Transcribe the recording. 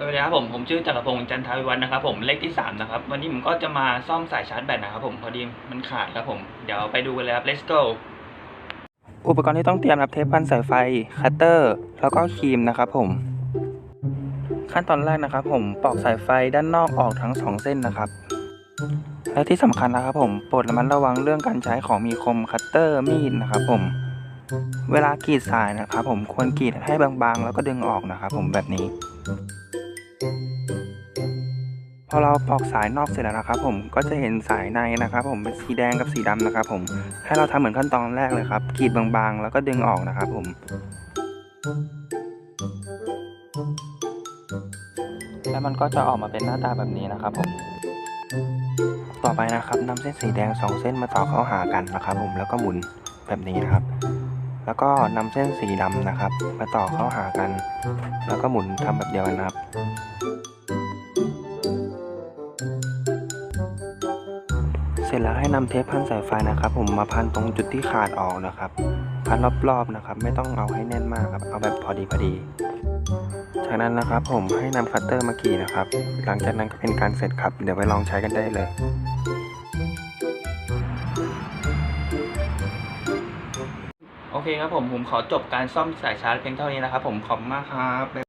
สวัสดีครับผมผมชื่อจักรพงศ์จันทาวิวัฒน์นะครับผมเลขที่สามนะครับวันนี้ผมก็จะมาซ่อมสายชาร์จแบตนะครับผมพอดีมันขาดครับผมเดี๋ยวไปดูกันเลยครับ let's go อุปกรณ์ที่ต้องเตรียมนะครับเทปพันสายไฟคัตเตอร์ แล้วก็ครีมนะครับผม ขั้นตอนแรกนะครับ ผมปอกสายไฟด้านนอกออกทั้งสองเส้นนะครับ และที่สำคัญนะครับผมโปรดระมัดระวังเรื่องการใช้ของมีคมคัตเตอร์มีดนะครับผม เวลากรีดสายนะครับ ผมควรกรีดให้บางๆ แล้วก็ดึงออกนะครับ ผมแบบนี้ พอเราปอกสายนอกเสร็จแล้วนะครับผมก็จะเห็นสายในนะครับ ผมเป็นสีแดงกับสีดำนะครับ ผมให้เราทำเหมือนขั้นตอนแรกเลยครับกรีดบางๆ แล้วก็ดึงออกนะครับผมแล้วมันก็จะออกมาเป็นหน้าตาแบบนี้นะครับผมต่อไปนะครับนำเส้นสีแดงสองเส้นมาต่อเข้าหากันนะครับ ผมแล้วก็หมุนแบบนี้นะครับ แล้วก็นำเส้นสีดำนะครับ มาต่อเข้าหากัน แล้วก็หมุนทำแบบเดียวกันนะครับ เสร็จแล้วให้นำเทปพันสายไฟนะครับ ผมมาพันตรงจุดที่ขาดออกนะครับ พันรอบๆนะครับ ไม่ต้องเอาให้แน่นมากครับ เอาแบบพอดีพอดี จากนั้นนะครับผมให้นำคัตเตอร์มากรีดนะครับ หลังจากนั้นก็เป็นการเสร็จครับ เดี๋ยวไปลองใช้กันได้เลยโอเคครับผมผมขอจบการซ่อมสายชาร์จเพียงเท่านี้นะครับผมขอบมากครับ